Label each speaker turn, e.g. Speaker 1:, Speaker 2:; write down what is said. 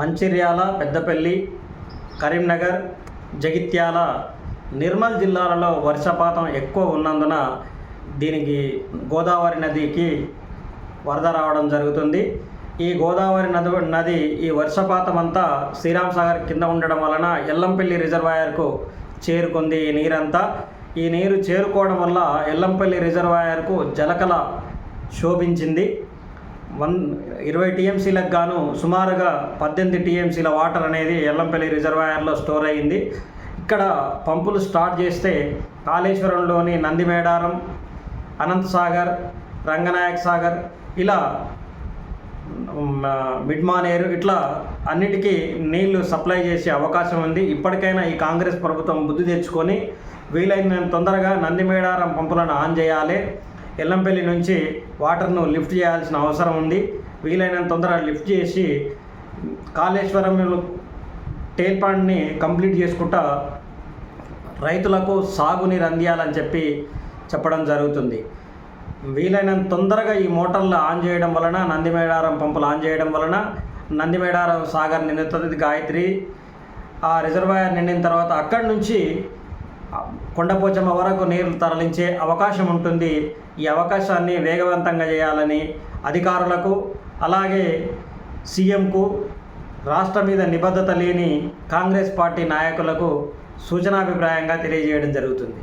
Speaker 1: మంచిర్యాల పెద్దపల్లి కరీంనగర్ జగిత్యాల నిర్మల్ జిల్లాలలో వర్షపాతం ఎక్కువ ఉన్నందున దీనికి గోదావరి నదికి వరద రావడం జరుగుతుంది. ఈ గోదావరి నది నది ఈ వర్షపాతం అంతా శ్రీరామ్ సాగర్ కింద ఉండడం వలన ఎల్లంపల్లి రిజర్వాయర్కు చేరుకుంది ఈ నీరంతా. ఈ నీరు చేరుకోవడం వల్ల ఎల్లంపల్లి రిజర్వాయర్కు జలకల శోభించింది. వన్ ఇరవై టీఎంసీలకు గాను సుమారుగా పద్దెనిమిది టీఎంసీల వాటర్ అనేది ఎల్లంపల్లి రిజర్వాయర్లో స్టోర్ అయ్యింది. ఇక్కడ పంపులు స్టార్ట్ చేస్తే కాళేశ్వరంలోని నందిమేడారం అనంత సాగర్ రంగనాయక్ సాగర్ ఇలా మిడ్మానేరు మిడ్ మానేరు ఇట్లా అన్నిటికీ నీళ్ళు సప్లై చేసే అవకాశం ఉంది. ఇప్పటికైనా ఈ కాంగ్రెస్ ప్రభుత్వం బుద్ధి తెచ్చుకొని వీలైనంత తొందరగా నందిమేడారం పంపులను ఆన్ చేయాలి. ఎల్లంపల్లి నుంచి వాటర్ను లిఫ్ట్ చేయాల్సిన అవసరం ఉంది. వీలైనంత తొందరగా లిఫ్ట్ చేసి కాళేశ్వరం టేల్ పాండ్ని కంప్లీట్ చేసుకుంటా రైతులకు సాగునీరు అందియాలని చెప్పి చెప్పడం జరుగుతుంది. వీలైనంత తొందరగా ఈ మోటార్లు ఆన్ చేయడం వలన నందిమేడారం పంపులు ఆన్ చేయడం వలన నందిమేడారం సాగర్ నిండుతుంది. గాయత్రి ఆ రిజర్వాయర్ నిండిన తర్వాత అక్కడి నుంచి కొండపోచమ్మ వరకు నీరు తరలించే అవకాశం ఉంటుంది. ఈ అవకాశాన్ని వేగవంతంగా చేయాలని అధికారులకు అలాగే సీఎంకు రాష్ట్రం మీద నిబద్ధత లేని కాంగ్రెస్ పార్టీ నాయకులకు సూచనాభిప్రాయంగా తెలియజేయడం జరుగుతుంది.